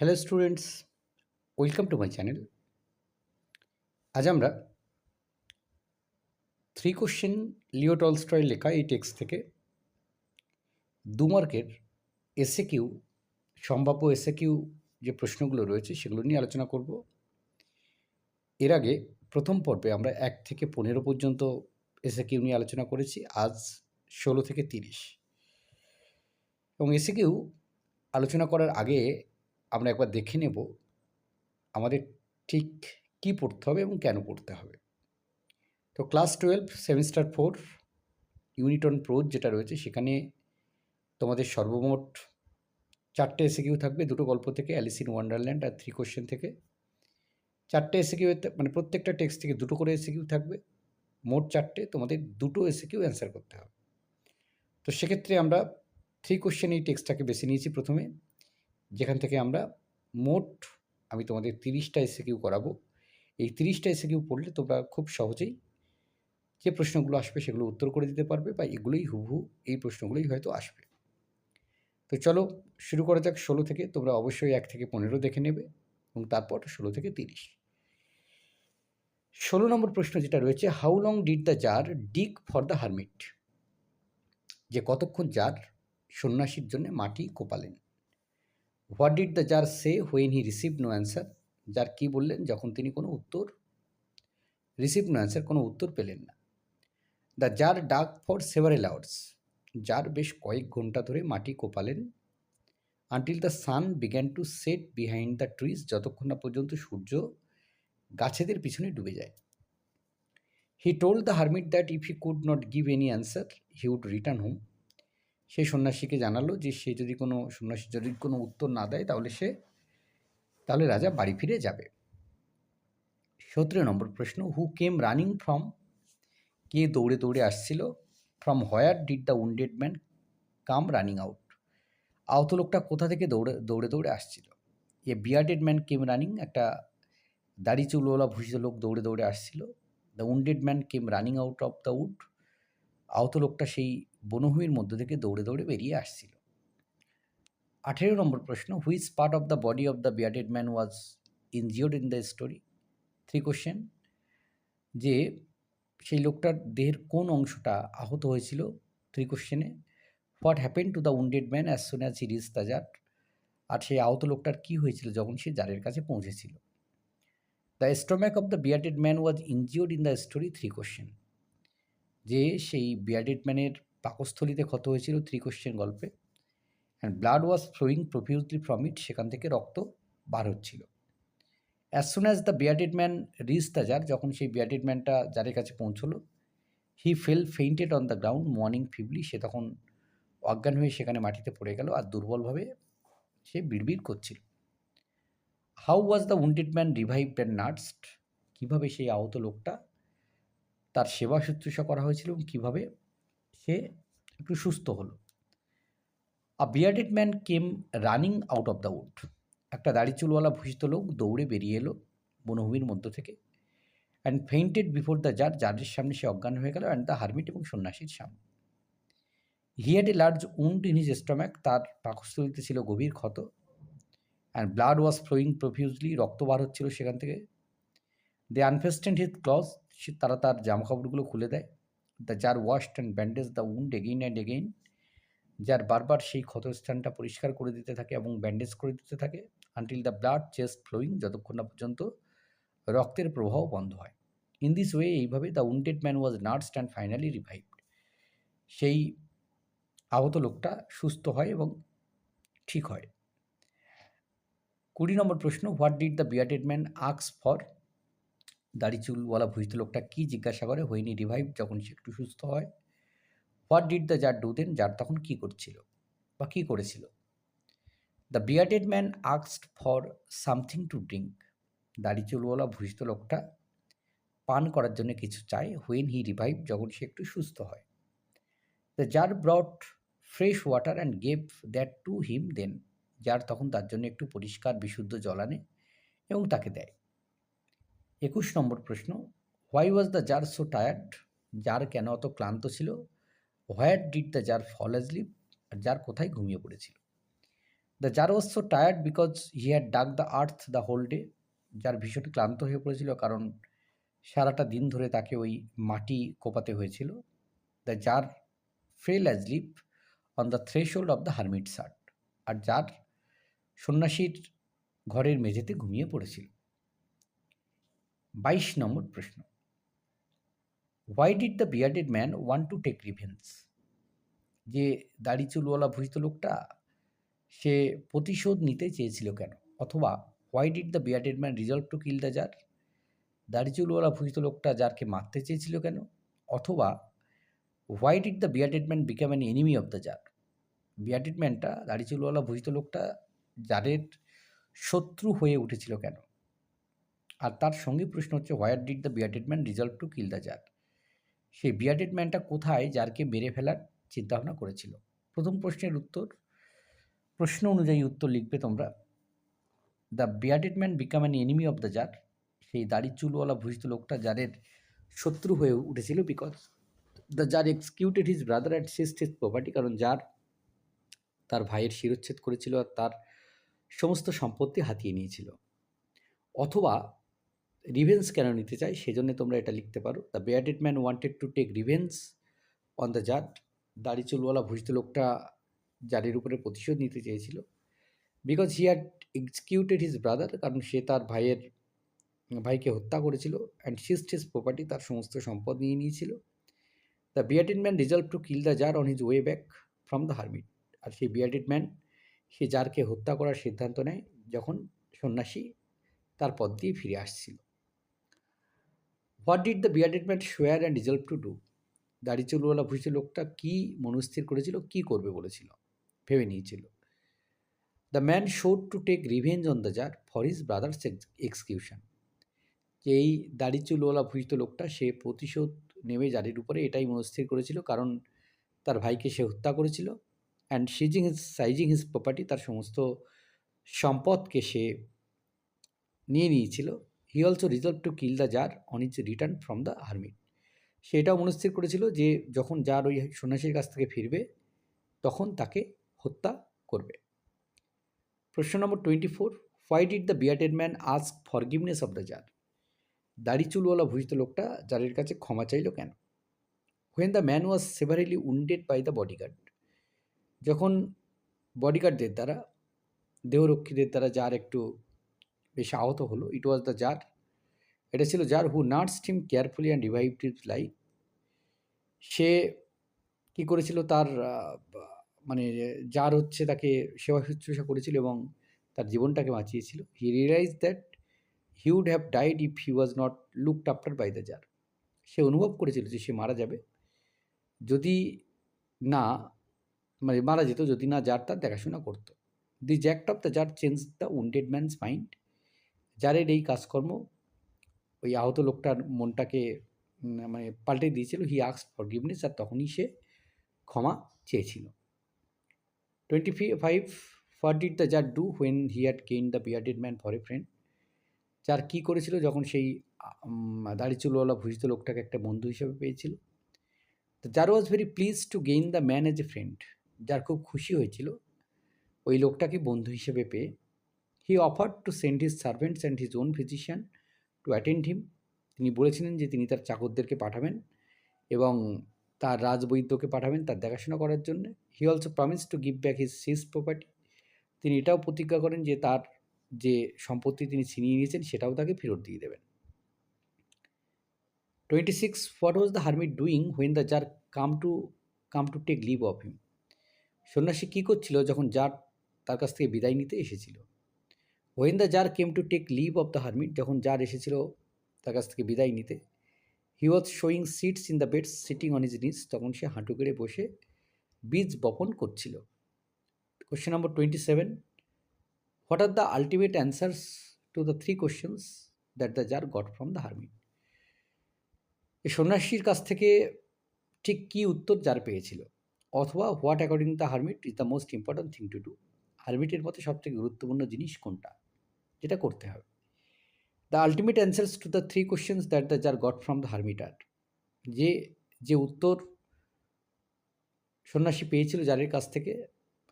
Hello students welcome to my channel আজ আমরা three question লিও টলস্টয়ের লেখা এই টেক্সট থেকে দু মার্কের এসে কিউ সম্ভাব্য এসে কিউ যে প্রশ্নগুলো রয়েছে সেগুলো নিয়ে আলোচনা করব। এর আগে প্রথম পর্বে আমরা এক থেকে পনেরো পর্যন্ত এসে কিউ নিয়ে আলোচনা করেছি, আজ ষোলো থেকে তিরিশ। এবং এসে কিউ আলোচনা করার আগে আমরা একবার দেখে নেব আমাদের ঠিক কী পড়তে হবে এবং কেন পড়তে হবে। তো class twelve semester four unit on prose যেটা রয়েছে সেখানে তোমাদের সর্বমোট চারটে এসে কিউ থাকবে, দুটো গল্প থেকে অ্যালিস ইন ওয়ান্ডারল্যান্ড আর থ্রি কোশ্চেন থেকে। চারটে এসে কিউ মানে প্রত্যেকটা টেক্সট থেকে দুটো করে এসে কিউ থাকবে। মোট চারটে তোমাদের দুটো এসে কিউ অ্যান্সার করতে হবে। তো সেক্ষেত্রে আমরা থ্রি কোশ্চেন এই টেক্সটটাকে বেছে নিয়েছি প্রথমে। যেখান থেকে আমরা মোট আমি তোমাদের তিরিশটা এসে কিউ করাবো। এই তিরিশটা এসে কিউ পড়লে তোমরা খুব সহজেই যে প্রশ্নগুলো আসবে সেগুলো উত্তর করে দিতে পারবে বা এগুলোই হুবহু এই প্রশ্নগুলোই হয়তো আসবে। তো চলো শুরু করা যাক ষোলো থেকে, তোমরা অবশ্যই এক থেকে পনেরো দেখে নেবে এবং তারপর ষোলো থেকে তিরিশ। ষোলো নম্বর প্রশ্ন যেটা রয়েছে how long did the tsar dig for the hermit যে কতক্ষণ জার সন্ন্যাসীর জন্য মাটি কোপালেন? What did the tsar say when he receive no answer যার কী বললেন? যখন তিনি কোনো উত্তর রিসিভ নো অ্যান্সার কোনো উত্তর পেলেন না। The tsar dug for several hours যার বেশ কয়েক ঘণ্টা ধরে মাটি কোপালেন until the sun began to set behind the trees যতক্ষণ না পর্যন্ত সূর্য গাছেদের পিছনে ডুবে যায়। He told the hermit that if he could not give any answer he would return home সেই সন্ন্যাসীকে জানালো যে সে যদি কোনো সন্ন্যাসী যদি কোনো উত্তর না দেয়, তাহলে সে, তাহলে রাজা বাড়ি ফিরে যাবে। সতেরো নম্বর প্রশ্ন হু কেম রানিং ফ্রম কে দৌড়ে দৌড়ে আসছিল? From where did the wounded man come running out আহত লোকটা কোথা থেকে দৌড়ে দৌড়ে দৌড়ে আসছিল? A bearded man came running একটা দাড়ি চুলওয়ালা ভূষিত লোক দৌড়ে দৌড়ে আসছিল। The wounded man came running out of the wood আহত লোকটা সেই বনভূমির মধ্য থেকে দৌড়ে দৌড়ে বেরিয়ে আসছিল। আঠেরো নম্বর প্রশ্ন which part of the body of the bearded man was injured in the story three question যে সেই লোকটার দেহের কোন অংশটা আহত হয়েছিল? থ্রি কোশ্চেনে what happen to the wounded man as soon as he the জাট আর সেই আহত লোকটার কী হয়েছিল যখন সে জারের কাছে পৌঁছেছিল? The stomach of the bearded man was injured in the story three question যে সেই বিয়ার্ডেড ম্যানের পাকস্থলিতে ক্ষত হয়েছিল থ্রি কোশ্চেন গল্পে। And blood was flowing profusely from it সেখান থেকে রক্ত বার হচ্ছিল। As soon as the bearded man reach the tsar যখন সেই বিয়ার্ডেড ম্যানটা যারের কাছে পৌঁছলো he fell fainted on the ground morning feebly সে তখন অজ্ঞান হয়ে সেখানে মাটিতে পড়ে গেল আর দুর্বলভাবে সে বিড়বিড় করছিল। How was the wounded man revived and nursed কীভাবে সেই আহত লোকটা তার সেবা শুশ্রূষা করা হয়েছিল এবং কীভাবে সে একটু সুস্থ হলো। A bearded man came running out of the wood একটা দাড়ি চুলওয়ালা ভূষিত লোক দৌড়ে বেরিয়ে এলো বনভূমির মধ্য থেকে and fainted before the tsar জাজের সামনে সে অজ্ঞান হয়ে গেল অ্যান্ড দ্য হারমিট এবং সন্ন্যাসীর সামনে। He had a large wound in his stomach তার পাকস্থলিতে ছিল গভীর ক্ষত and blood was flowing profusely রক্ত বার হচ্ছিল সেখান থেকে। দে আনফেস্টেন্ড হিজ ক্লজ তারা তার জামাকাপড়গুলো খুলে দেয়। দ্য যার washed and bandage the wound again and again যার বারবার সেই ক্ষতস্থানটা পরিষ্কার করে দিতে থাকে এবং ব্যান্ডেজ করে দিতে থাকে until the blood ceased flowing যতক্ষণ না পর্যন্ত রক্তের প্রবাহ বন্ধ হয়। ইন দিস ওয়ে এইভাবে the wounded man was nursed and finally revived সেই আহত লোকটা সুস্থ হয় এবং ঠিক হয়। কুড়ি নম্বর প্রশ্ন what did the bearded man আক্স for দাড়ি চুলওয়ালা ভুজিত লোকটা কী জিজ্ঞাসা করে? হইনি রিভাইভ যখন সে একটু সুস্থ হয়। What did the tsar do then যার তখন কী করছিল? বা কী করেছিল? দ্য বিয়ার্ডেড ম্যান আক্সড ফর সামথিং টু ড্রিঙ্ক দাড়ি চুলওয়ালা ভুজিত লোকটা পান করার জন্য কিছু চায়। হুইন হি রিভাইভ যখন সে একটু সুস্থ হয়। The tsar brought fresh water and gave that to him then যার তখন তার জন্য একটু পরিষ্কার, বিশুদ্ধ জল আনে এবং তাকে দেয়। একুশ নম্বর প্রশ্ন why was the tsar so tired যার কেন অত ক্লান্ত ছিল? Where did the tsar fall asleep আর যার কোথায় ঘুমিয়ে পড়েছিল? The tsar was so tired because he had dug the earth the whole day যার ভীষণ ক্লান্ত হয়ে পড়েছিল কারণ সারাটা দিন ধরে তাকে ওই মাটি কোপাতে হয়েছিল। The tsar fell asleep on the threshold of the hermit shirt আর যার সন্ন্যাসীর ঘরের মেঝেতে ঘুমিয়ে পড়েছিল। বাইশ নম্বর প্রশ্ন। Why did the bearded man want to take revenge যে দাড়ি চুলওয়ালা ভুজিত লোকটা, সে প্রতিশোধ নিতে চেয়েছিল কেন? অথবা why did the bearded man resolve to kill the tsar দাড়ি চুলওয়ালা ভুজিত লোকটা জারকে মারতে চেয়েছিল কেন? অথবা why did the bearded man become an enemy of the tsar bearded ম্যানটা দাড়ি চুলওয়ালা ভুজিত লোকটা জারের শত্রু হয়ে উঠেছিল কেন? আর তার সঙ্গে প্রশ্ন হচ্ছে where did the bearded man resolve to kill the tsar সেই ম্যানটা কোথায় জারকে মেরে ফেলার চিন্তাভাবনা করেছিল? প্রথম প্রশ্নের উত্তর, প্রশ্ন অনুযায়ী উত্তর লিখবে তোমরা। The bearded man became an enemy of the tsar সেই দাড়ি চুলওয়ালা ভূষিত লোকটা জারের শত্রু হয়ে উঠেছিল because the tsar executed his brother and seized his property কারণ যার, তার ভাইয়ের শিরোচ্ছেদ করেছিল আর তার সমস্ত সম্পত্তি হাতিয়ে নিয়েছিল। অথবা রিভেন্স কেন নিতে চায় সেজন্য তোমরা এটা লিখতে পারো। The bearded man wanted to take revenge on the জাট দাড়ি চুলওয়ালা ভূষিত লোকটা জারির উপরে প্রতিশোধ নিতে চেয়েছিল। Because he had executed his brother কারণ সে তার ভাইয়ের, ভাইকে হত্যা করেছিল অ্যান্ড সিস্ট হিজ প্রপার্টি তার সমস্ত সম্পদ নিয়ে নিয়েছিল। The bearded man resolve to kill the tsar on his way back from the hermit আর সেই বিয়ার্ডেড ম্যান সে জারকে হত্যা করার সিদ্ধান্ত নেয় যখন সন্ন্যাসী তার পথ দিয়ে ফিরে আসছিল। What did the bearded man swear and resolve to do দাড়ি চুলওয়ালা ভুষিত লোকটা কী মনস্থির করেছিল, কী করবে বলেছিল? ভেবে নিয়েছিল। The man swore to take revenge on the tsar for his brother's execution যে এই দাড়ি চুলওয়ালা ভুষিত লোকটা সে প্রতিশোধ নেমে জারির উপরে, এটাই মনস্থির করেছিল, কারণ তার ভাইকে সে হত্যা করেছিল and seizing his seizing his property তার সমস্ত সম্পদকে সে নিয়ে নিয়েছিল। He also resolve to kill the tsar on his return from the army সে এটাও মনস্থির করেছিল যে যখন যার ওই সন্ন্যাসীর কাছ থেকে ফিরবে, তখন তাকে হত্যা করবে। প্রশ্ন নম্বর twenty four why did the bearded man ask forgiveness of the tsar দাড়ি চুলওয়ালা ভূষিত লোকটা জারের কাছে ক্ষমা চাইল কেন? When the man was severely wounded by the bodyguard যখন বডিগার্ডদের দ্বারা, দেহরক্ষীদের দ্বারা যার একটু বেশ আহত হলো। ইট ওয়াজ দ্য জার এটা ছিল tsar who nursed him carefully and revive his life সে কী করেছিল? তার মানে যার হচ্ছে তাকে সেবা শুশ্রূষা করেছিল এবং তার জীবনটাকে বাঁচিয়েছিল। He realise that he would have died if he was not looked after by the tsar সে অনুভব করেছিল যে সে মারা যাবে। যদি না মানে মারা যেত, যদি না জার তার দেখাশোনা করতো। The জ্যাক্ট of the tsar change the wounded man's mind যারের এই কাজকর্ম, ওই আহত লোকটার মনটাকে মানে পাল্টে দিয়েছিল হি আক্স ফর গিভনেস আর তখনই সে ক্ষমা চেয়েছিল। Twenty five far did the tsar do when he had gain the bearded man for a friend যার কী করেছিল? যখন সেই দাড়ি চুলওয়ালা ভুজিত লোকটাকে একটা বন্ধু হিসেবে পেয়েছিল। তো যার was very pleased to gain the man as a friend যার খুব খুশি হয়েছিল। ওই লোকটাকে বন্ধু হিসেবে পেয়ে he offer to send his servants and his own physician to attend him তিনি বলেছিলেন যে তিনি তার চাকরদেরকে পাঠাবেন এবং তার রাজবৈদ্যকে পাঠাবেন তার দেখাশোনা করার জন্য। He also promise to give back his seized property তিনি এটাও প্রতিজ্ঞা করেন যে তার যে সম্পত্তি তিনি ছিনিয়ে নিয়েছেন সেটাও তাকে ফেরত দিয়ে দেবেন। Twenty six what was the hermit doing when the tsar come to come to take leave of him সন্ন্যাসী কী করছিল যখন জার তার কাছ থেকে বিদায় নিতে এসেছিল? When the tsar came to take leave of the hermit যখন জার এসেছিল তার কাছ থেকে বিদায় নিতে। He was sowing seeds in the beds sitting on his knees তখন সে হাঁটু কেড়ে বসে বীজ বপন করছিল। Question number twenty seven, what are the ultimate answers to the three questions that the tsar got from the hermit এই সন্ন্যাসীর কাছ থেকে ঠিক কী উত্তর যার পেয়েছিল? অথবা what according the hermit is the most important thing to do? হারমিটের মধ্যে সবথেকে গুরুত্বপূর্ণ জিনিস কোনটা? যেটা করতে হবে। The ultimate answers to the three questions that the tsar got from the হারমিটার যে যে উত্তর সন্ন্যাসী পেয়েছিল যারের কাছ থেকে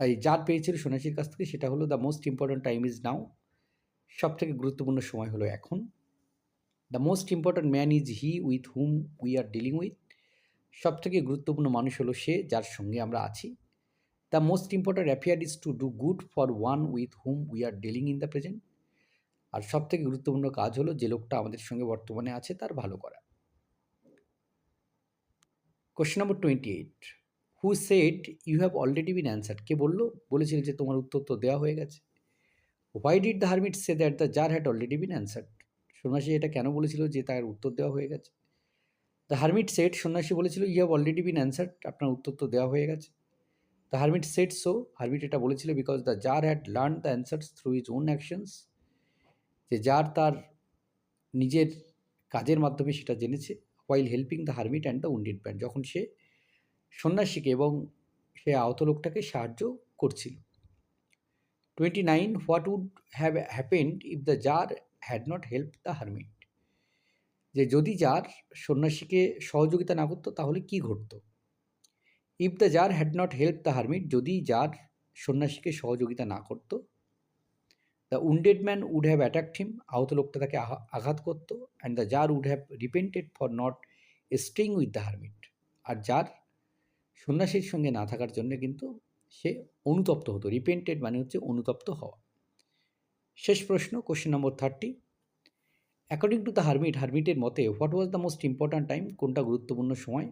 এই যার পেয়েছিল সন্ন্যাসীর কাছ থেকে, সেটা হলো the most important time is now সব থেকে গুরুত্বপূর্ণ সময় হলো এখন। The most important man is he with whom we are dealing with সব থেকে গুরুত্বপূর্ণ মানুষ হলো সে যার সঙ্গে আমরা আছি। The most important affair is to do good for one with whom we are dealing in the present আর সব থেকে গুরুত্বপূর্ণ কাজ হলো যে লোকটা আমাদের সঙ্গে বর্তমানে আছে, তার ভালো করা। Question number twenty eight who said you have already been answered কে বলল? বলেছিল যে তোমার উত্তর তো দেওয়া হয়ে গেছে। Why did the hermit say that the tsar had already been answer সন্ন্যাসী এটা কেন বলেছিল যে তার উত্তর দেওয়া হয়ে গেছে? দ্য হারমিট সেট সন্ন্যাসী বলেছিল you have already been answered আপনার উত্তর তো দেওয়া হয়ে গেছে। The hermit said so hermit এটা বলেছিল because the tsar had learn the answers through his own actions যে যার তার নিজের কাজের মাধ্যমে সেটা জেনেছে while helping the hermit and the wounded band যখন সে সন্ন্যাসীকে এবং সে আহত লোকটাকে সাহায্য করছিল। Twenty nine what would have happened if the tsar had not help the hermit যে যদি যার সন্ন্যাসীকে সহযোগিতা না করতো তাহলে কি ঘটতো? If the tsar had not help the hermit যদি যার সন্ন্যাসীকে সহযোগিতা না করতো the wounded man would have attacked him আহত লোকটা তাকে আঘাত করতো and the tsar would have repented for not staying with the hermit আর যার সন্ন্যাসীর সঙ্গে না থাকার জন্য কিন্তু সে অনুতপ্ত হতো। রিপেন্টেড মানে হচ্ছে অনুতপ্ত হওয়া। শেষ প্রশ্ন question number thirty according to the hermit হারমিটের মতে what was the most important time কোনটা গুরুত্বপূর্ণ সময়?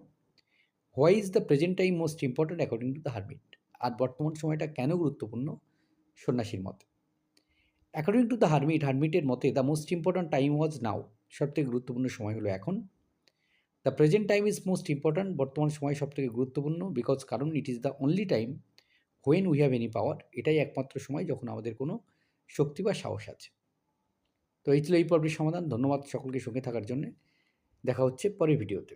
Why is the present time most important according to the hermit আর বর্তমান সময়টা কেন গুরুত্বপূর্ণ? সন্ন্যাসীর মতে। অ্যাকর্ডিং টু দ্য হারমিট হারমিটের মতে the most important time was now সবথেকে গুরুত্বপূর্ণ সময় হলো এখন। The present time is most important বর্তমান সময় সবথেকে গুরুত্বপূর্ণ বিকজ কারণ it is the only time when we have any power এটাই একমাত্র সময় যখন আমাদের কোনো শক্তি বা সাহস আছে। তো এই ছিল এই পর্বের সমাধান। ধন্যবাদ সকলকে সঙ্গে থাকার জন্য। দেখা হচ্ছে পরের ভিডিওতে।